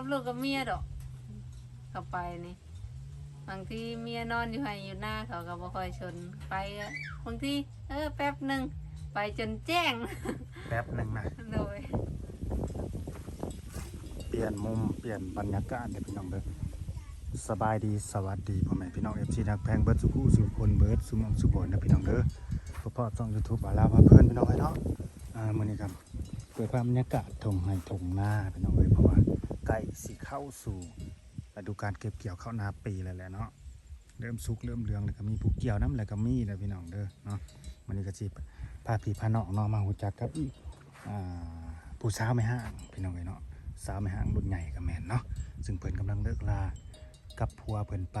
กับลูกกับเมียดอก เขาไปนี่บางทีเมียนอนอยู่ให้อยู่หน้าเขาก็บ่ค่อยชนไปอะบางทีเออแป๊บหนึ่งไปจนแจ้ง แป๊บหนึงนะโดย เปลี่ยนมุมเปลี่ยนบรรยากาศเด้อพี่น้องเด้อสบายดีสวัสดีพ่อแม่พี่น้อง FC นักแพงเบิดสุผู้สุคนเบิดสุหมองสุบอนนะพี่น้องเด้อพบพอช่อง YouTube อาลาพาเพิ่นพี่น้องเอ้ยเนาะอ่ามื้อนี้ครับเปิดภาพบรรยากาศทงไห้ทงนาพี่น้องเอ้ยเพราะว่า ใกล้สิเข้าสู่ฤดูการเก็บเกี่ยวข้าวนาปีแล้วแหละเนาะเริ่มสุกเริ่มเหลืองแล้วก็มีผู้เกี่ยวน้ำแล้วก็มีแล้วพี่น้องเด้อเนาะมื้อนี้ก็สิพาพี่พาน้องเนาะมาฮู้จักกับอีกผู้สาวไม่ห้างพี่น้องเอ้ยเนาะสาวไม่ห่างรุ่นใหญ่กับแมนเนาะซึ่งเพิ่นกำลังเลิกลากับผัวเพิ่นไป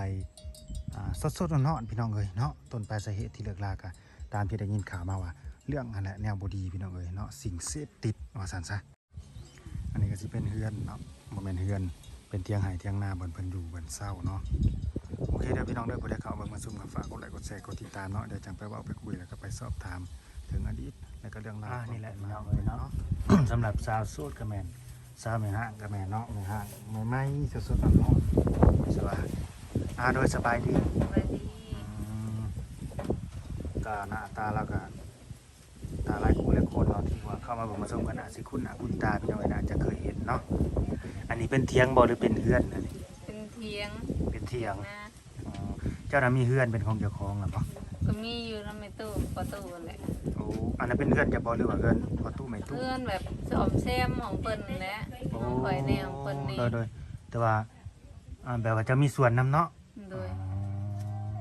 อ่าสดๆร้อนพี่น้องเอ้ยเนาะต้นปลายสาเหตุที่เลิกลาก็ตามที่ได้ยินข่าวมาว่า เรื่องอันแหละแนวบดีพี่น้องเอ้ยเนาะสิ่งเสพติดว่าซั่นซะอันนี้ก็สิเป็นเฮือนเนาะ บ่แม่นเฮือน เป็นเตียงไห้เตียงนาบนเพิ่นอยู่บนเศร้าเนาะโอเคเด้อพี่น้องเด้อผู้ใดเข้าเบิ่งมาซุ่มกับฝากกดไลค์กดแชร์กดติดตามเนาะเดี๋ยวจังไปเว้าไปคุยแล้วก็ไปสอบถามถึงอดีตแล้วก็เรื่องราวนี่แหละพี่น้องเอ้ยเนาะ สำหรับสาวโสูตรก็แม่นสาวไม่ห่างกับแม่เนาะไม่ห่างไม่ไม่สดๆร้อนๆไม่สบายอ่าโดยสบายดี ไปดีอืมก็หน้าตาเราก็ตาหลายคู่หลายคนเนาะที่ว่า เข้ามาเบ่งมาชมกันอาจสิคุณอาคุณตาพี่น้องอาจจะเคยเห็นเนาะอันนี้เป็นเทียงบ่หรือเป็นเฮือนอันนี้เป็นเทียงเป็นเทียงนะอ๋อเจ้าน่ะมีเฮือนเป็นของเจ้าของหรือเปล่าก็มีอยู่ในไม่ตู้ประตูนั่นแหละโอ้อันนั้นเป็นเฮือนจะบ่หรือว่าเฮือนพอตู้ไม่ตู้เพื่อนแบบสอมแซมของเปิ้นแหละโอ้ข่อยแนวเปิ้นนี่โดยโดยแต่ว่าอ่าแบบว่าจะมีส่วนนํเนาะโดยอ๋อ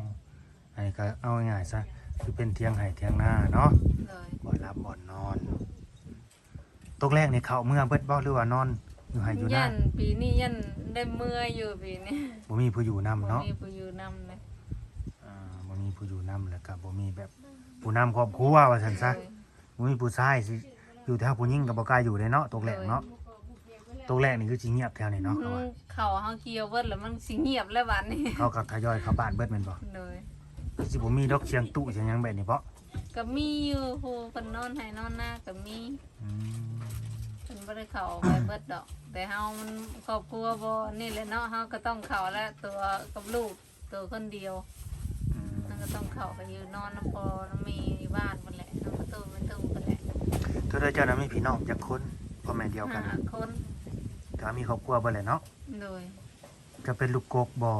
อันนี้ก็เอาง่ายๆซะคือเป็นเทียงไห่เทียงหน้าเนาะโดยบ่รับบ่นอน ตกแรกนี่เขาเมื่อเบิดบ่หรือว่านอนอยู่ไห่อยู่หน้ายันปีนี้ยันได้เมื่อยอยู่ปีนี้บ่มีผู้อยู่นํบ่เนาะมีผู้อยู่นำเลยอ่าบ่มีผู้อยู่นํแล้วก็บ่มีแบบผู้นำครอบครัวว่าซั่นซะบ่มีผู้ชายสิอยู่แถวผู้หญิงก็บ่กล้าอยู่เลยเนาะตกแรกเนาะตกแรกนี่คือสิเงียบแถวนี้เนาะเขาว่าเขาเฮาเกี่ยวเบิดแล้วมันสิเงียบแล้วบัดนี้เขาก็ทยอยเข้าบ้านเบิดแม่นบ่โดยสิบ่มีดอกเชียงตู้เชียงหยังแบบนี้บ่ก็มีอยู่ผู้เพิ่นนอนให้นอนหน้าก็มีอืมเพิ่น บ่ได้เข้าไปเบิดดอก แต่เฮามันครอบครัวบ่นี่แหละเนาะเฮาก็ต้องเข้าแล้วตัวกับลูกตัวคนเดียวอืมมันก็ต้องเข้าไปอยู่นอนน้ำพอน้ำมีอยู่บ้านพุ่นแหละน้ำประตูประตูพุ่นแหละเธอได้เจ้าน่ะมีพี่น้องจักคนพ่อแม่เดียวกันห้าคนก็มีครอบครัวเบ่แหละเนาะโดยจะเป็นลูกกกบ่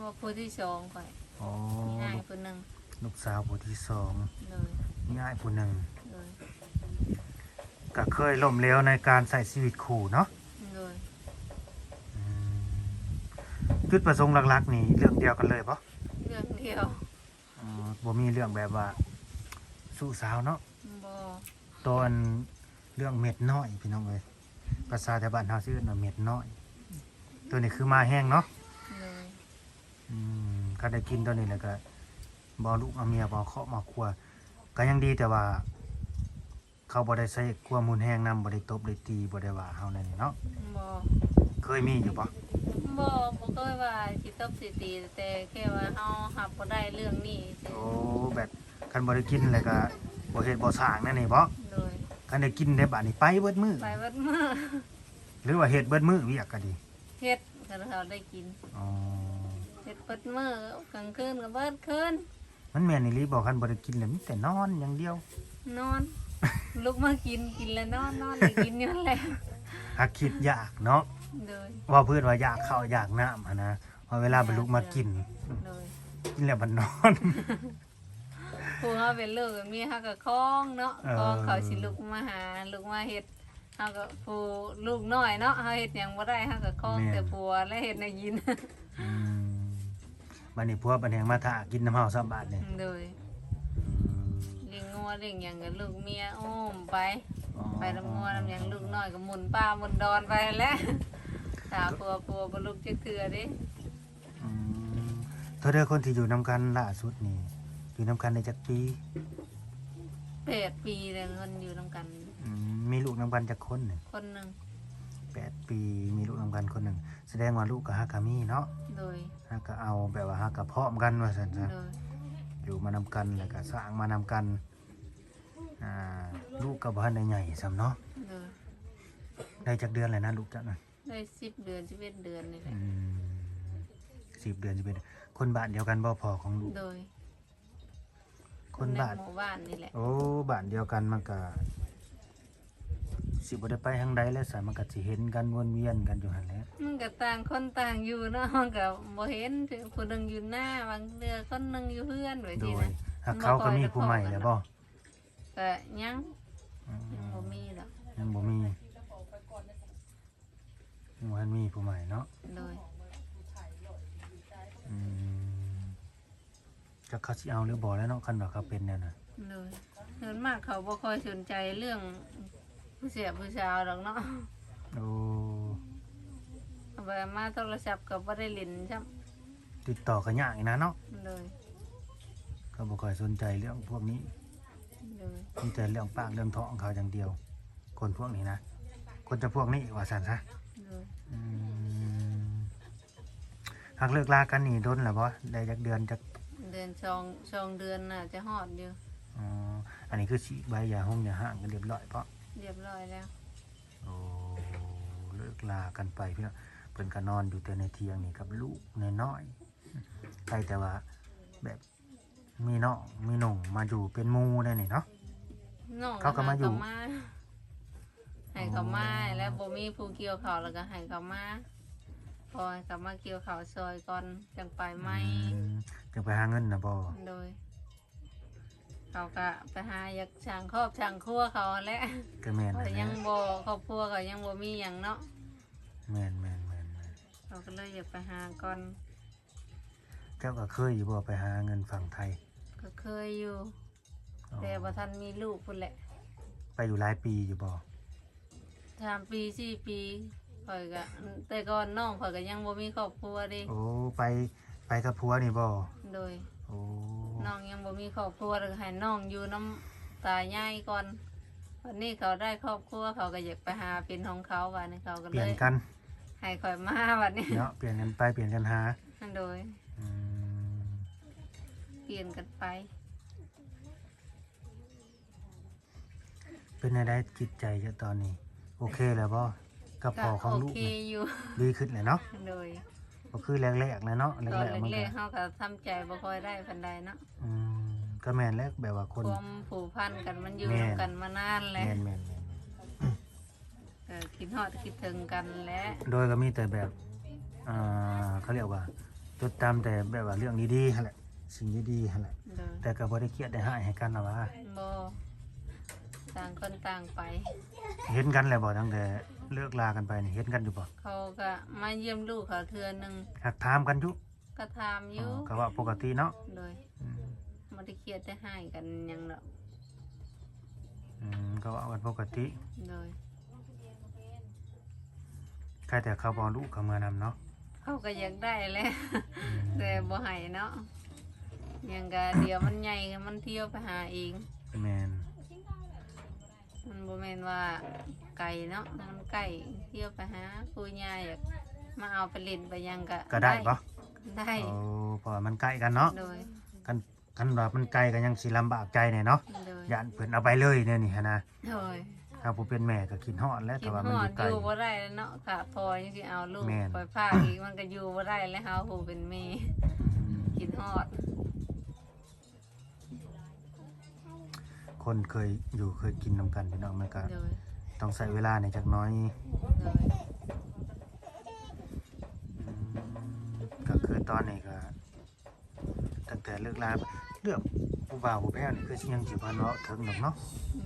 ว่าผู้ที่สองข่อยอ๋อมีอ้ายลูกผู้หนึงลูกสาวผู้ที่สองโดยมีอ้ายผู้หนึ่งโดย ก็เคยล่มเหลวในการใส่ชีวิตคู่เนาะโดยอืมจุดประสงค์หลักๆ นี่เรื่องเดียวกันเลยปะเรื่องเดียวอ๋อบ่มีเรื่องแบบว่า สู้สาวเนาะบ่ตอนเรื่องเม็ดน้อยพี่น้องเอ้ยภาษาแถวบ้านเฮาชื่อว่าเม็ดน้อย ตัวนี้คือมาแห้งเนาะโดยอืมก็ได้กินตัวนี้แล้วก็บ่ลูกเอาเมียบ่เคาะมาครัวก็ยังดีแต่ว่า เขาบ่ได้ใส่ครัวมูลแห้งนำบ่ได้ตบได้ตีบ่ได้ว่าเฮานั่นนี่เนาะบ่เคยมีอยู่ปะบ่บ่เคยว่าสิตบสิตีแต่แค่ว่าเฮารับบ่ได้เรื่องนี้ซื่โอ้อแบบคันบ่ได้กินแล้วก็บ่เฮ็ดบ่สร้างนั่นนี่บ่โดยคันได้กินได้บัดนี้ไปเบิดมื้อไปวัดมื้อหรือว่าเฮ็ดเบิดมื้อเวียกก็ดีเฮ็ดก็เขาได้กินอ๋อเฮ็ดเปิดมื้อกลางคืนก็เบิดคืนมันแม่นอีหลีบ่คันบ่ได้กินแล้วมีแต่นอนอย่างเดียวนอน ลุกมากินกินแล้วนอนนอนเลยกินอยู่นั่นแหละหากคิดยากเนาะโดยว่าเพิ่นว่าอยากข้าวอยากน้ำหันนะพอเวลาบรรลุมากิน โดยกินแล้วมันนอน ผู้เฮาเป็นลูกก็มีเฮาก็คล้องเนาะเออ คล้องเขาสิลุกมาหาลุกมาเฮ็ดเฮาก็ผู้ลูกน้อยเนาะเฮาเฮ็ดหยังบ่ได้เฮาก็คล้องแต่ผัวและเฮ็ดให้กิน อืมบัดนี้พวกบัดแหงมาท่ากินน้ำเฮาซับบาทนี่โดยอืมเลี้ย งงัวเลี้ยงหยังก็ลูกเมียอ้อมไป อ๋อไปน้ำงัวน้ำหยังลูกน้อยก็หมุนป้าหมุนดอนไปแหล้วถ้าผัวผัวบ่ลุกจักเทื่อเด้อืมเธอเด้อคนที่อยู่นํกันล่าสุดนี่ อยู่นํกันได้จักปีแปดปีแล้วเงินอยู่นํกันอืมมีลูกนํกันจักคนหนึ่งคนหนึงแปดปีมีลูกนํกันคนหนึ่งแสดงว่าลูกกับฮักกะมีเนาะโดยฮักก็เอาแบบว่าฮักกะพร้อมกันว่าซั่นซะโดยอยู่มานำกันแล้วก็สร้างมานำกัน อ่าลูกก็บ่ทันได้ใหญ่ซ้ำเนาะโดยได้จักเดือนแล้วนะลูกจักน่ะได้สิบเดือนสิบเอ็ดเดือนนี่แหละอืมสิบเดือนจะเป็นคนบ้านเดียวกันบ่พอของลูก โดยคนบ้านใหมู่บ้านนี่แหละโอ้บ้านเดียวกันมันก็สิบ่ได้ไปทางใดแล้วสายมันก็สิเห็นกันวนเวียนกันอยู่หั่นแหละมันก็ต่างคนต่างอยู่เนาะมันก็บ่เห็นผู้หนึงอยู่หน้าบางเดือคนหนึงอยู่เพื่อนไว้โดทียนะ หากเขาก็มีผู้ใหม่แล้วบ่ ก็ยังอืยังมบ่มีดอกยังบ่มียังบ่ทันมีผู้ใหม่เนาะโดยอืมจะเขาสิเอาหรือบ่แล้วเนาะคันว่าเขาเป็นแนวน่ะโดยส่วนมากเขาบ่ค่อยสนใจเรื่องผู้เสียผู้สาวดอกเนาะโอ้เอาไปมาโทรศัพท์ก็บ่ได้เล่นซ้ํติดต่อกันยากอีกนะเนาะโดยก็บ่ค่อยสนใจเรื่องพวกนี้ โดยมีแต่เรื่องปากเรื่องท้องเขาอย่างเดียว คนพวกนี้นะ คนจะพวกนี้ว่าซั่นซะโดยอืมหากเลิกลากันนี่โดนแล้วบ่ได้จักเดือนจักเดือนสองสองเดือนน่ะจะฮอดอยู่อ๋ออันนี้คือฉีกใบยาห้องยาห่างกันเรียบร้อยเพราะเรียบร้อยแล้วโอ้เลิกลากันไปพี่น้องเพิ่นก็นอนอยู่แต่ในเตียงนี่กับลูกน้อยๆใครแต่ว่าแบบมีน้องมีหนุ่งมาอยู่เป็นหมู่ได้นี่เนาะ น้องเขาก็มาอยู่ให้ให้เขามาแล้วบ่มีผู้เกี่ยวเขาวแล้วก็ให้เขามาพอให้เขามาเกี่ยวเขาวซอยก่อนจังไปไหมอืมจะไปหาเงินนะบ่โดย เขาก็ไปหาอยากช่างครอบช่างครัวเขาแหละก็แม่นแต่นะยังบ่ครอบครัวเขายังบ่มีหยังเนาะแม่นแม่นแม่นแม่นเขาก็เลยอยากไปหาก่อนเจ้าก็เคยอยู่บ่ไปหาเงินฝั่งไทย ก็เคยอยู่อ๋อ แต่บ่ทันมีลูกพุ่นแหละไปอยู่หลายปีอยู่บ่สามปีสี่ปีข่อยก็แต่ก่อนน้องข่อยก็ยังบ่มีครอบครัวเดิโอ้ไปไปกับผัวนี่บ่โดยโอ้น้องยังบ่มีครอบครัวเลยให้น้องอยู่น้ำตายายก่อนวันนี้เขาได้ครอบครัวเขาก็อยากไปหาเป็นของเขาวันนี้เขาก็เปเลลี่ยนยกันให้ข่อยมาวันนี้เนาะเปลี่ยนกันไปเปลี่ยนกันหาโดยอืมเปลี่ยนกันไป เป็นไงได้จิตใจเจ้าตอนนี้ โอเคแล้วบ่กับก็พ่อของโอลูกเคนี่อยู่ ดีขึ้นเลยเนาะโดยก็คือแรกๆเลยเนาะตอนแรกๆมันเล็ก็กๆเขาก็ทำใจบ่ค่อยได้พันใดเนาะอืมก็แม่นแรกแบบว่าคนความผูกพันกันมันอยู่แม่นนำกันมานานแล้วแม่นแม่นแม่นเออคิดฮอดคิดถึงกันแล้วโดยก็มีแต่แบบอ่าเขาเรียกว่าจดจำแต่แบบว่าเรื่องดีๆหั่นแหละสิ่งดีๆหั่นแหละโดยแต่ก็บ่ได้เครียดได้หายให้กันนะว่าบ่ ต่างคนต่างไป เห็นกันแล้วบ่ตั้งแต่เลิกลากันไปนี่เห็นกันอยู่บ่เขาก็มาเยี่ยมลูกเขาเทือหนึงหักถามกันอยู่ก็ถามอยู่ก็ว่าปกติเนาะโดยอืมไม่ได้เครียดได้ให้กันหยังดอกอืมก็ว่ากันปกติโดยแค่แต่เขาบอกลูกเขามานำเนาะเขาก็อยากได้แหล้ว อืมแต่บ่ให้เนาะหยังก็เดี๋ยวมันใหญ่มันเที่ยวไปหาเองแมน มันบ่แม่นว่าไก่เนาะมันไก่เที่ยวไปหาผู้ใหญ่อยากมาเอาไปเล่นไปหยังก็ก็ได้ปะได้โอ้เพราะว่ามันใกล้กันเนาะโดยกันกันว่ามันไกลกันยังสิลำบากใจเนี่ยเนาะโดยย่านเพิ่นเอาไปเลยเนี่ยนี่ฮะนะโดยถ้าผู้เป็นแม่ก็กินฮอดแล้วคิแต่ดว่าฮมันออดยู่ไกล อยู่บ่ได้แล้วเนาะค่ะพอยังสิเอาลูกแม่นไปพากอีกมันก็อยู่บ่ได้แล้วเฮาผู้เป็นแม่อืมคิดฮอด คนเคยอยู่เคยกินนำกันพี่น้องมันก็โดยต้องใช้เวลาในจักหน้อยโดยอืมก็คือตอนนี้ก็ตั้งแต่เลิกลาเรื่องผู้บ่าวผู้แพ้วนี่คือยังสิว่าเนาะถึงดอกเนาะ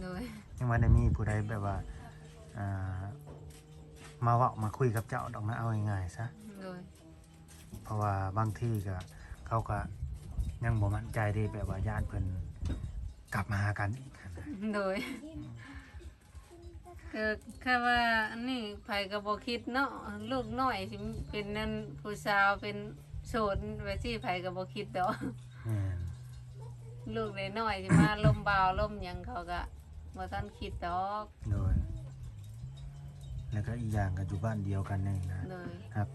โดยยังว่าได้มีผู้ใดแบบว่าอ่า มาเว่ามาคุยกับเจ้าดอกนะเอาง่ายๆซะ โดยเพราะว่าบางที่ก็เขาก็ยังบ่มั่นใจเด้แบบว่าญาติเพิ่น กลับมาหากันอีกหั้นนะโดยก็แค่ว่าอันนี้ไผก็บ่คิดเนาะลูกน้อยสิเป็นนั่นผู้สาวเป็นโสดไว้สิไผก็บ่คิดดอก แม่นลูกน้อยๆสิมาล่มบ่าวล่มหยังเขาก็บ่ทันคิดดอกโดย แล้วก็อีกอย่างก็อยู่บ้านเดียวกันนี่นะโดยครับ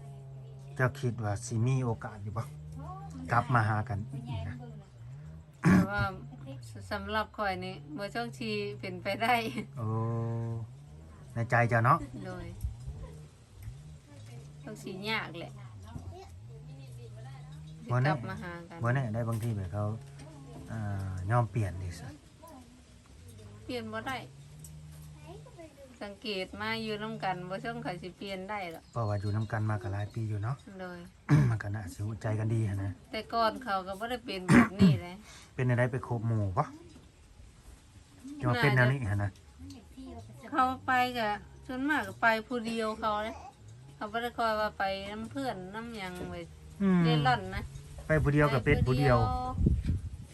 เจ้าคิดว่าสิมีโอกาสอยู่บ่กลับมาหากันอีกนะแต่ว่า สำหรับข่อยนี่บ่ช่องชีเป็นไปได้ โอ้ในใจเจ้าเนาะโดยมันสิยากแหละสิบ่กแน่ลับมาหากันบ่แน่ได้บางทีแบบเขาอ่ายอมเปลี่ยนดิซะเปลี่ยนบ่ได้ สังเกตมาอยู่นํกันบ่ช่องเขาสิเปลี่ยนได้หรอกเพราะว่าอยู่นํกันมาก็หลายปีอยู่เนาะ โดย มันก็น่าสิรู้ใจกันดีหันนะ แต่ก่อนเขาก็บ่ได้เป็นแบบนี้เลยเป็นอะไรไปโคบหมู่ปะจะมาเป็นแนวนี้หันนะ เขาไปก็ส่วนมากก็ไปผู้เดียวเขาเลยเขาบ่ได้คอยว่าไปน้ำเพื่อนน้ำหยังไปอืมเล่นร่อนนะไปผู้เดียวกับเป็ดผู้เดียว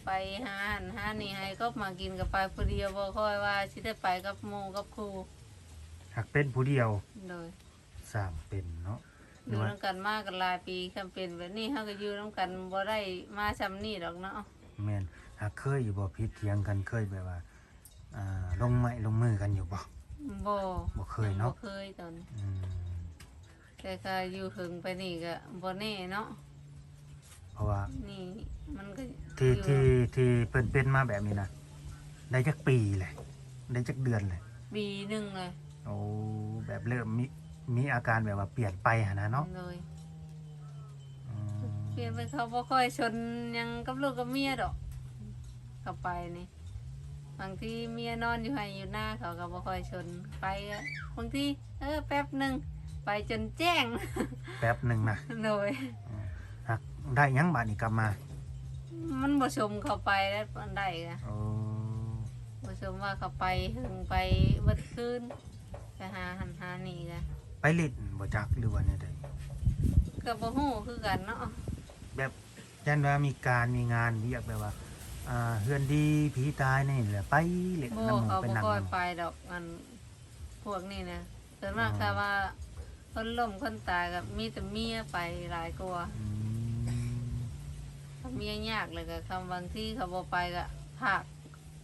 ไปหาหันหานี่ให้ก็มากินกับไปผู้เดียวบ่ค่อยว่าสิได้ไปกับหมู่กับครู หักเป็นผู้เดียวโดยสร้างเป็นเนาะหอรือยู่ว่านํกันมากันหลายปีคำเป็นแบบนี้เฮาก็อยู่นํกันบ่ได้มาซ้ำนี่ดอกเนาะแม่นหากเคยอยู่บ่พิษเถียงกันเคยแบบว่าอ่าลงไม้ลงมือกันอยู่บ่บ่บ่เคยเนาะบ่เคยตอนอืมแต่ก็อยู่ถึงไปนี่ก็บ่แน่เนาะเพราะว่านี่มันก็ที่อยู่ที่ที่เพิ่นเป็นมาแบบนี้นะได้จักปีแหละได้จักเดือนเลยปีหนึงเลย โอ้แบบเริ่มมีมีอาการแบบว่าเปลี่ยนไปหันนะเนาะเลยอืมเปลี่ยนไปเขาบ่ค่อยชนหยังกับลูกกับเมียดอกก็ไปนี่บางทีเมียนอนอยู่ให้อยู่หน้าเขาก็บ่ค่อยชนไปก็บางทีเออแป๊บหนึงไปจนแจ้ง แป๊บหนึ่งนะโดยหักได้หยังบาดนี้กลับมามันบ่ชมเขาไปแล้วปานใดก็โอ้บ่ชมว่าเขาไปหึงไปเบิดคืน ไปหาหันหานี่ก็ไปเลิดบ่จักหรือว่าเนี่ยใดก็บ่ฮู้คือกันเนาะแบบยันว่ามีการมีงานเรียกแบบว่าอ่าเฮือนดีผีตายนี่แหละไปเล่นบ่น้ำหมูเขาไปบ่นั่งค่อยไปดอกมันพวกนี้นะส่วนมากถ้าว่าคนล้มคนตายก็มีแต่เมียไปหลายกว่าอืมถ้าเมียยากเลยก็คำบางที่เขาบ่ไปก็ผาก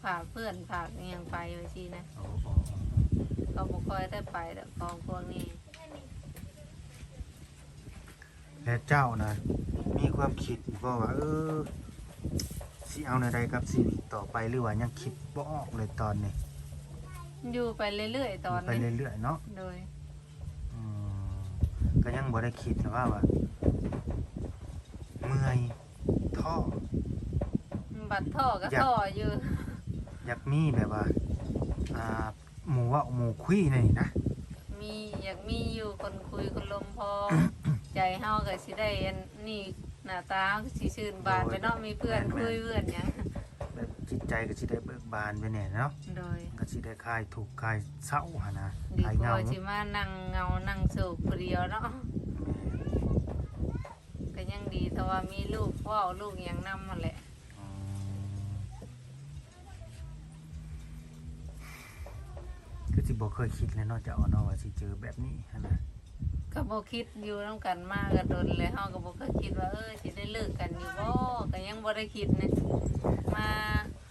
ผากเพื่อนผากอหยังไปไว้ทีนะ โอ้โอ้ เขาบ่ค่อยได้ไปดอกของพวกนี้และเจ้านะมีความคิดบ่ว่าเออสิเอาในใดกับชีวิตต่อไปหรือว่ายังคิดบ่ออกเลยตอนนี้อยู่ไปเรื่อยๆตอนไปนี้เรื่อยๆเนาะโดยอืมก็ยังบ่ได้คิดนะว่าว่าเมื่อยท้อ บัดท่อก็อยาก ท่ออยู่อยากมีแบบว่าอ่า หมู่เว่าหมู่คุยนี่นะมีอยากมีอยู่คนคุยคนลมพอ ใจเฮาก็สิได้อันนี่หน้าตาเฮาก็สิชื่นบานไปเนาะมีเพื่อนคุยเพื่อนหยังแบบจิตใจก็สิได้เบิกบานไปเนี่ยเนาะโดยก็สิได้คลายทุกข์คลายเศร้าหนนะดีคลายกเหงาว่าสิมานั่งเงานั่งโศกผู้เดียวเนาะก็ยังดีแต่ว่ามีลูกเว้าลูกหยังนำมาแหละ คือสิบ่เคยคิดเลยเนาะจะเอาเนาะว่าสิเจอแบบนี้หั้นนะก็บ่คิดอยู่นํกันมากก็โดนเลยเฮาก็บ่เคยคิดว่าเออสิได้เลิกกันอยู่บ่ก็ยังบ่ได้คิดนะมา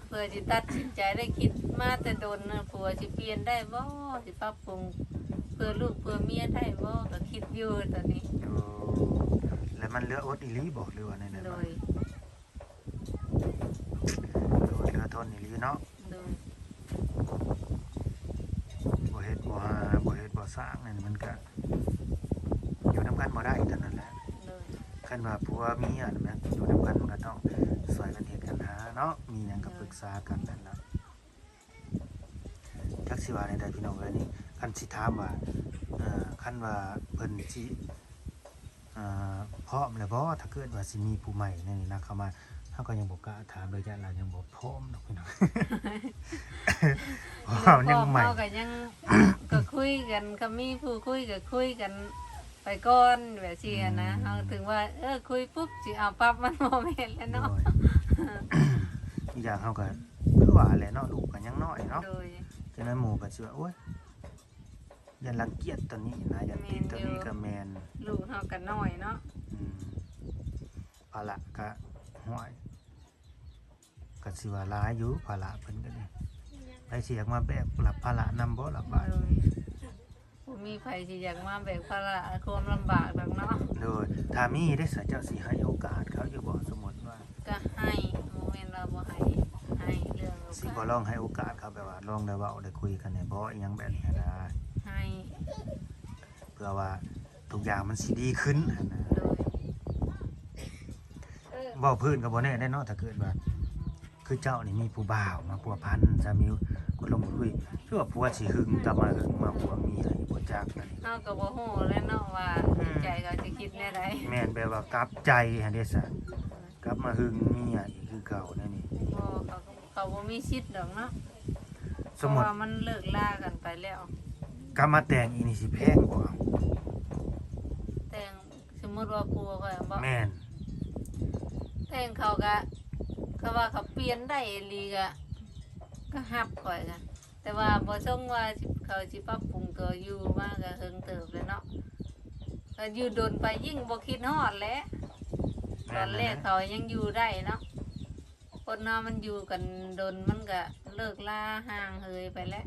เพื่อสิตัดสินใจได้คิดมาแต่โดนนะผัวสิเปลี่ยนได้บ่สิปรับปรุงเพื่อลูกเพื่อเมียได้บ่ก็คิดอยู่ตอนนี้โอ้แล้วมันเหลืออดอีหลีบ่หรือว่าในนั้นโดบ่ยเหลืออดเหลือทนอีหลีเนาะโดย บ่เฮ็ดบ่หาบ่เฮ็ดบ่ สร้างนั่นมันก็อยู่นํกันบ่ได้เท่านั้นแหละโดยคันว่าผัวเมียนั่นแหละอยู่นํกันมันก็ต้องช่วยกันเฮ็ดกันหาเนาะมีหยังก็ปรึกษากันนั่นล่ะจักสิว่าในใดพี่น้องเอ้ยนี่คันสิถามว่าเอ่อคันว่าเพิ่นสิอ่าพร้อมแล้วบ่ถ้าเกิดว่าสิมีผู้ใหม่ในนี่นะเข้ามาเฮาก็ยังบ่กล้าถามเลยจ้ะเรายังบ่พร้อมดอกพี่น้องเพราะว่ามันยังใหม่พ่อเขาก็ยังก็ คุยกันก็มีผู้คุยก็คุยกันไปก่อนแบบซี่อะนะเฮาถึงว่า เออคุยปุ๊บสิเอาปั๊บมันบ่แม่นแล้วเนาะโดยอีกอย่างเขาก็คือว่าแหละเนาะลูกก็ยังน้อยเนาะโดยฉะนั้นหมู่ก็สิว่าโอ๊ยอย่ารังเกียจตัวนี้นะอย่าติดตัวนี้ก็แมนลูกเฮาก็น้อยเนาะอืมภาระก็ห้วยก็สิว่าหลายอยู่ภาระเพิ่นก็นี่ไปเสียกมาแบกรับภาระนำบ่รับบาดโดยบ่ มีไผสิอยากมาแบกภาระความลำบากดอกเนาะโดยถ้ามีได้สะเจ้าสิให้โอกาสเขาอยู่บ่สมมุติว่าก็ให้บ่แม่นว่าบ่ให้ให้เรื่องโอสิกาบ่สลองให้โอกาสเขาแบบว่าลองได้เว้าได้คุยกันเนี่ยบ่อีหยังแบบนี้นะให้เพื่อว่าทุกอย่างมันสิดีขึ้นหั้นนะโดยเออบ่พื้นก็บ่แน่ได้เนาะถ้าเกิดว่าคือเจ้านี่มีผู้บ่าวมาพัวพันสามีคนลงคุยคือว่าผัวสิหึงตามมาหึงมาผัวมีอะไรบ่จักนั่นนี่ เฮาก็บ่ฮู้แล้วเนาะว่าใจเขาสิคิดแนวใดแม่นแปลว่ากลับใจหั่นเด้ซะกลับมาหึงเมียอีกคือเก่านั่นนี่บ่เขาก็เขาบ่มีสิทธิ์ดอกเนาะสเพมราะมุติว่ามันเลิกลากันไปแล้ว กลับมาแต่งอีนี่สิแพงบ่แต่งสมมุติว่าผัวข่อยบ่แม่นแต่งเขาก็เขาว่าเขาเปลี่ยนได้อีหลีก็ก็ฮับข่อยกันแต่ว่าบ่ทรงว่าสิ เขาสิปรับปรุงตัวอยู่มาก็เฮิงเติบเลยเนาะก็อยู่โดนไปยิ่งบ่คิดฮอดแหล้วตอนแรกเขายังอยู่ได้เนาะคนเนาะมันอยู่กันโดนมันก็เลิกลาห่างเฮยไปแล้ว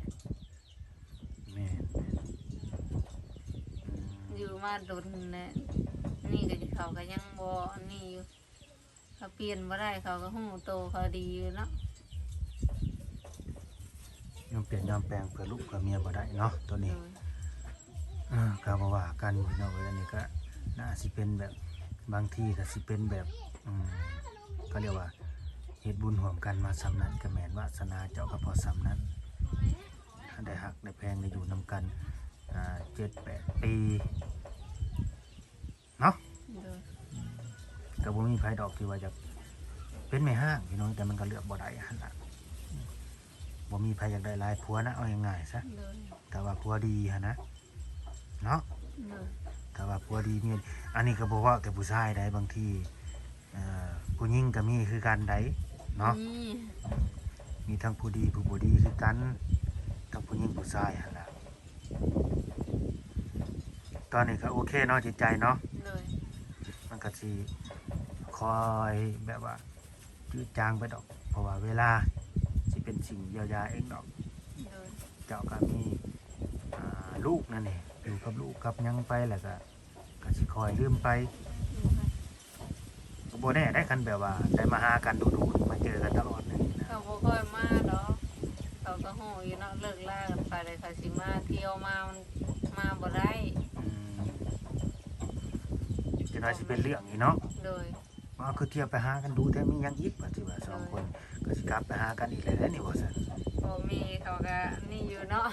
แม่นอยู่มาโดนเนี่ยนี่ก็เขาก็ยังบ่อันนี่อยู่เขาเปลี่ยนบ่ได้เขาก็หูโตเขาดีอยู่เนาะ ยอมเปลี่ยนยอมแปลงเพื่อลูกเพื่อเมียบ่ได้เนาะตัวโดนี้ยอ่าก็บ่ว่ากันพี่น้องเอ้ยอันนี้ก็น่าสิเป็นแบบบางที่ก็สิเป็นแบบอืมก็เรียกว่าเฮ็ดบุญร่วมกันมาสำนั้นก็แม่นวาสนาเจ้าก็พอสำนั้นได้หักได้แพงได้อยู่นํกันอ่า7-8ปีเนาะโดยก็บ่มีไผดอกที่ว่าจะเป็นแม่ห้างพี่น้องแต่มันก็เลือกบ่ได้หั่นล่ะ บ่มีไผอยากได้หลายผัวนะเอาง่ายๆซะโดยแต่ว่าผัวดีหั่นนะเนาะโดยถ้าว่าผัวดีมีอันนี้ก็บอกว่าแต่ผู้ชายได้บางทีเอ่อผู้หญิงก็มีคือกันได้เนาะนี่มีทั้งผู้ดีผู้บ่ดีคือกันทั้งผู้หญิงผู้ชายหั่นล่ะตอนนี้ก็โอเคเนาะจิตใจเนาะโดยมันก็สิคอยแบบว่าจืดจางไปดอก เพราะว่าเวลา สิเป็นสิ่งเยียวยาเองดอก โดยเจ้าก็มีอ่าลูกนั่นเองอยู่กับลูกกับหยังไปแล้วก็ก็สิคอยลืมไปโบแน่ได้กันแบบว่าได้มาหากันดูๆมาเจอกันตลอดเลยนะเขาบ่ค่อยมาดอกเขาก็หูอยู่เนาะเลิกลากันไปเลยเขาสิมาเที่ยวมามันมาบ่ได้อืมจะน้อยสิเป็นเรื่องนี้เนาะ โดย ว่าคือเที่ยวไปหากันดูแต่มีหยังอีกว่าสิว่าสองคนก็สิกลับไปหากันอีกเลยแล้วนี่ว่าซั่นพ่อแม่เขาก็นี่อยู่เนาะ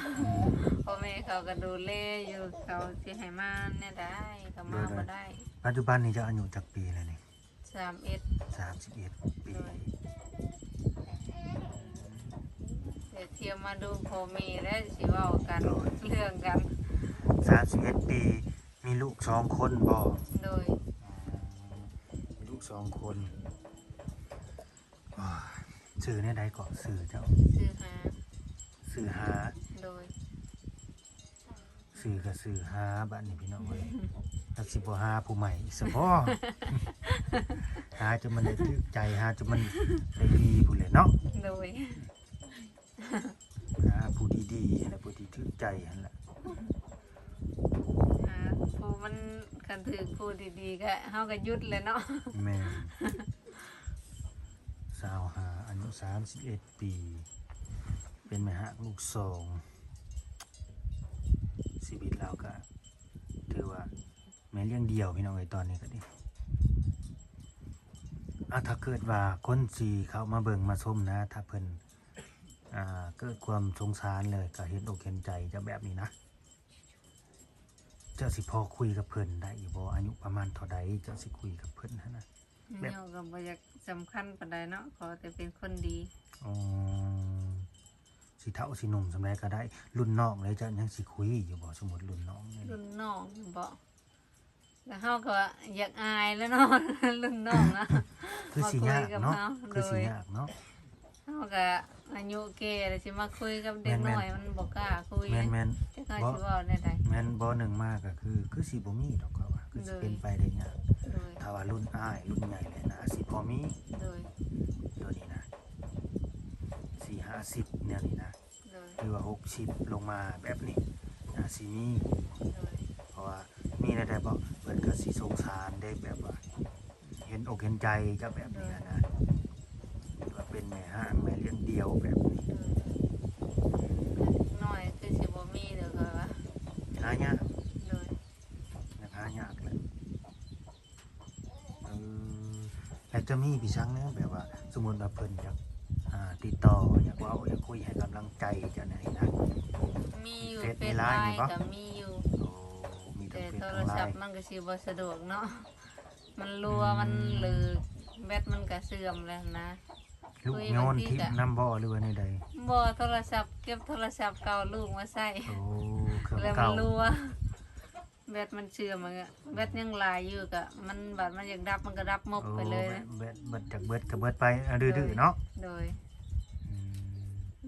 พ่อแม่เขาก็ดูแลอยู่เขาสิให้มาแน่ได้เขามาบ่ได้ ปัจจุบันนี้จะอายุจักปีแล้วนี่31 31ปีเดี๋ยวเที่ยวมาดูพ่อแม่แล้วสิเว้ากันเรื่องกัน31ปี มีลูกสองคนบ่โดยมีลูก สองคนว้าสื่อเนี่ยใดเกาะสื่อเจ้าซื้อหาสื่อหาโดยสื่อกับสื่อหาบ้านนี้พี่น้องเว้ยถ้าสิบ่หาผู้ใหม่อีกสบ่หาจนมันได้ทึกใจหาจนมันได้ดีผู้เลยเนาะโดยหาผู้ดีๆหั่นแหละผู้ที่ทึกใจหั่นแหละ หาผู้มัน คันถือผู้ดีๆก็เฮาก็หยุดเลยเนาะแม่นสาวหาอายุ31 ปี เป็นแม่ฮักลูกสองชีวิตเราก็ถือว่าแม่เลี้ยงเดี่ยวพี่น้องเอ้ยตอนนี้ก็ดีอะถ้าเกิดว่าคนสีเขามาเบิ่งมาชมนะ ถ้าเพิ่นอ่าเกิดความสงสารเลยก็เห็นอกเห็นใจจะแบบนี้นะ เจ้าสิพอคุยกับเพิ่นได้อยู่บ่อายุประมาณเท่าใดเจ้าสิคุยกับเพิ่นหั้นนะแบบเฮาก็บ่อยากสำคัญปานใดเนาะขอแต่เป็นคนดีอ๋อสิเฒ่าสิหนุ่มสำใดก็ได้ รุ่นน้องเลยเจ้ายังสิคุยอยู่บ่สมมุติรุ่นน้องเนี่ยรุ่นน้องบ่แล้วเฮาก็อยากอายแล้วเนาะ รุ่นน้องอะคือสิยากเนาะมาคุยกับเขาคือสิโดยยากเนาะ เฮาก็อายุแก่แล้วสิมาคุยกับเด็กแม่นๆน้อยมันบ่กล้าคุยแม่นแม่นจะเขาสิเว้าได้ใดแม่นบ่หนึ่งมากก็คือ คือสิบ่มีดอกก็ว่าคือสิเลยเป็นไปได้ยากโดยถ้าว่ารุ่นอ้ายรุ่นใหญ่เลยนะสิพอมีโดยตัวนี้นะสี่ห้าสิบเนี่ยนี่นะโดยหรือว่าหกสิบลงมาแบบนี้นะสีมีโดยเพราะว่ามีในแต่บอกเปิดก็สีสงสารได้แบบว่า เห็นอกเห็นใจเจะแบบนี้นะนะหรือว่า เป็นแม่ห้างแม่เลี้ยงเดียวแบบนี้น้อยคือสิบ่มีเด้อค่ะว่าหายากโดยนะหาายากเลยเออแล้วจะมีพี่ช้างเนี่ยแบบว่า สมมุติว่าเพิ่นอยากอ่าติดต่ออยากเว่าอยากคุยให้กำลังใจจะไหนนะ มีอยู่เฟซเฟมีซไลไลน์มีน์ปะ ก็มีอยู่ โอ้มีทั้แต่งเฟซโทรทั้งไลศัพท์น์มันก็สิบ่สะดวกเนาะ มันรัวอืมมันหลือแบตมันก็เสื่อมแล้วนะ ลูกคุยโยนบางทีทิพก็น้ำบ่อหรือว่าในใดบ่โทรศัพท์เก็บโทรศัพท์เก่าลูกมาใส่โอ้เครื่องแล้วมัเก่านรัวแบตมันเสื่อมอะแบตยังหลายอยู่ก็มันบัดมันอยากดับมันก็ดับหมบโอ้ไปเลยเบินะดเบิดเบิดจากเบิดกับเบิดไปอะดื้อๆเนาะโดย อื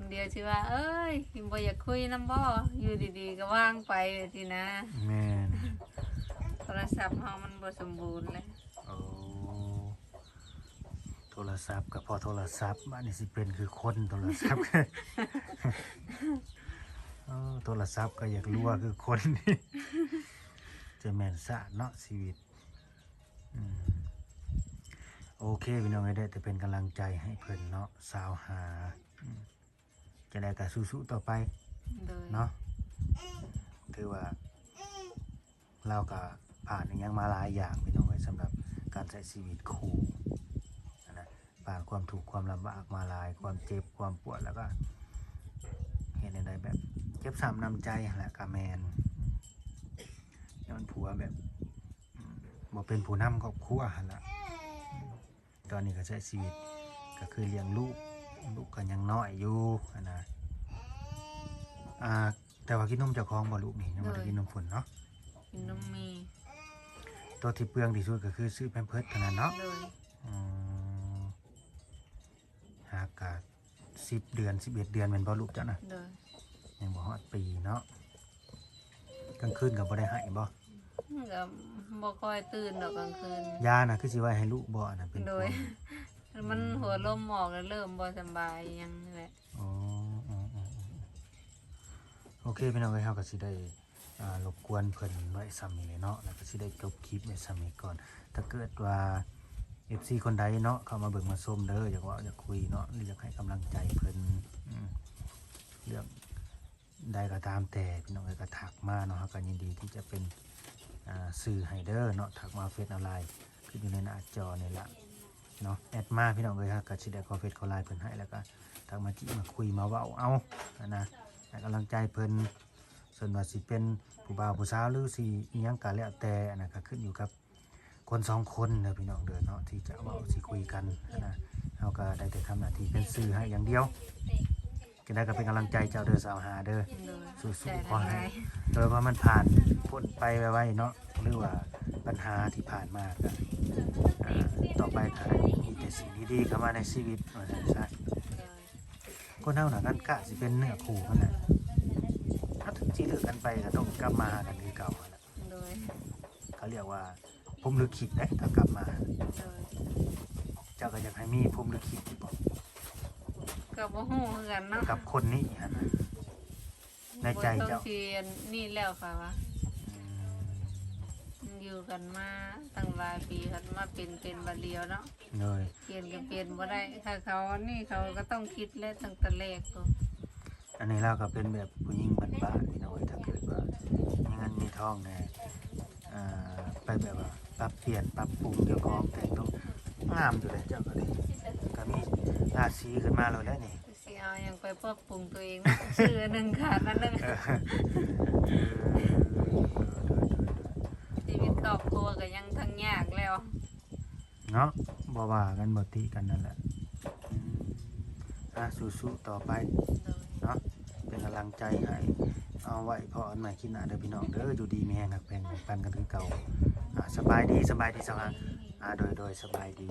มเดียวสิว่า เอ้ยบ่อยากคุยน้ำบ่อยู่ดีๆ ก็ว่างไปทีนะ แม่นโทรศัพท์เฮามันบ่สมบูรณ์เลยโอ้โทรศัพท์กับพอโทรศัพท์อันนี้สิเป็นคือคนโทรศัพท์เออโทรศัพท์ก็อยากรู้ว่าคือคนนี่จะแม่นสะเนาะชีวิตอืมโอเคพี่น้องได้แต่เป็นกำลังใจให้เพิ่นเนาะสาวหาอืมจะได้แต่สู้ๆต่อไปโดยเนาะถือว่าเราก็ผ่านอหยังมาหลายอย่างพี่น้องเอ้ยสำหรับการใช้ชีวิตคู่นะ ผ่านความถูกข์ความลำบากมาหลาย ความเจ็บความปวดแล้วก็ เห็นอะไรแบบ เจ็บช้ำน้ำใจแหละกาแมนย้อนผัวแบบอืมบ่เป็นผู้นำครอบครัวหั่นละอืมตอนนี้ก็ใช้ชีวิตก็คือเลี้ยงลูกลูกก็ยังน้อยอยู่อะนะอ่าแต่ว่ากินนมเจ้าของบ่ลูกนี่ยังบ่ได้กินนมผลเนาะกินนมมีตัวที่เปลืองที่สุดก็คือซื้อแพมเพิร์สเท่านั้นเนาะโดย อืมหากกะ สิบเดือนสิบเอ็ดเดือนเป็นบ่ลูกจ้ะนะโดยยังบ่ฮอดปีเนาะกลางคืนก็บ่ได้ให้บ่มันก็บ่ค่อยตื่นดอกกลางคืน ยาน่ะคือสิไว้ให้ลูกบ่อันน่ะเป็นโดย มันหัวลมออกแล้วเริ่มบ่สำบายอิหยังนี่แหละ อ๋ออ๋ออ๋ออ๋อโอเคพี่น้องเอ้ยเฮาก็สิได้อ่ารบกวนเพิ่นไว้ซ้ำนี้เลยเนาะแล้วก็สิได้จบคลิปไว้ซ้ำนี้ก่อน ถ้าเกิดว่า FC คนใดเนาะเข้ามาเบิ่งมาชมเด้ออยากว่าอยากคุยเนาะหรืออยากให้กำลังใจเพิ่นเรื่องใดก็ตามแต่พี่น้องเอ้ยก็ทักมาเนาะก็ยินดีที่จะเป็นสื่อให้เด้อเนาะทักมาเฟซออนไลน์คืออยู่ในหน้าจอนี่ละเนาะแอดมาพี่น้องเอ้ยฮะก็สิได้ขอเฟซขอไลน์เพิ่นให้แล้วก็ทักมาจิมาคุยมาเว้าเอานะให้กำลังใจเพิ่นส่วนว่าสิเป็นผู้บ่าวผู้สาวหรือสิอิหยังก็แล้วแต่นะก็ขึ้นอยู่กับ คนสองคนเด้อพี่น้องเด้อเนาะที่จะเว้าสิคุยกันนะเฮาก็ได้แต่ทำหน้าที่เป็นสื่อให้อย่างเดียวก็ได้ก็เป็นกำลังใจเจ้าเด้อสาวหาเด้อโดยสู้แต่ๆขอละให้ไงโดยว่ามันผ่านพ้นไปไวๆเนาะหรือว่าปัญหาที่ผ่านมาก็อ่าต่อไปก็มีแต่สิ่งดีๆเข้ามาในชีวิตว่าซั่นซะโดยคนเฮาน่ะกันกะสิเป็นเนื้อคู่กันน่ะถ้าถึงสิเลิกกันไปก็ต้องกลับมาหากันคือเก่าหั่นล่ะโดยเขาเรียกว่า ผมลึกคิดได้ถ้ากลับมาโดยเจ้าก็อยากให้มีผมลึกคิดอยู่บ่ก็บ่ฮู้คือกันเนาะกับคนนี้หั่นน่ะในใจเจ้า บ่ต้องสินี่แล้วค่ะว่าอืมอยู่กันมาตั้งหลายปีคันมาเป็นเป็นบัดเดียวเนาะเลยเปลี่ยนก็เปลี่ยนบ่ได้ถ้าเขา นี่เขาก็ต้องคิดแล้วตั้งแต่แรกตัวอันนี้เราก็เป็นแบบผู้หญิงบ้านๆพี่น้อยถ้าเกิดว่ามีเงินมีทองแน่อ่าไปแบบว่า ปรับเปลี่ยนปรับปรุงเจ้าของแต่งต้องงามอยู่เลยเจ้าก็ดีก็มีราศีขึ้นมาเลยแล้วนี่สิเอาหยังไปปรับปรุงตัวเองเนาะชื่อหนึงขาดนั่นนึงชีวิตครอบครัวก็ยังทั้งยากแล้วเนาะบ่ว่ากันบ่ติกันนั่นแหละอืมอะสู้ๆต่อไปโดยเนาะเป็นกำลังใจให้เอาไว้พออันใหม่คิดหน้าเด้อพี่น้องเด้ออยู่ดีมีแรงหักแพงแบ่งปันกันคือเก่าอ่า สบายดีสบายดีสบายอ่าโดยโดยสบายดี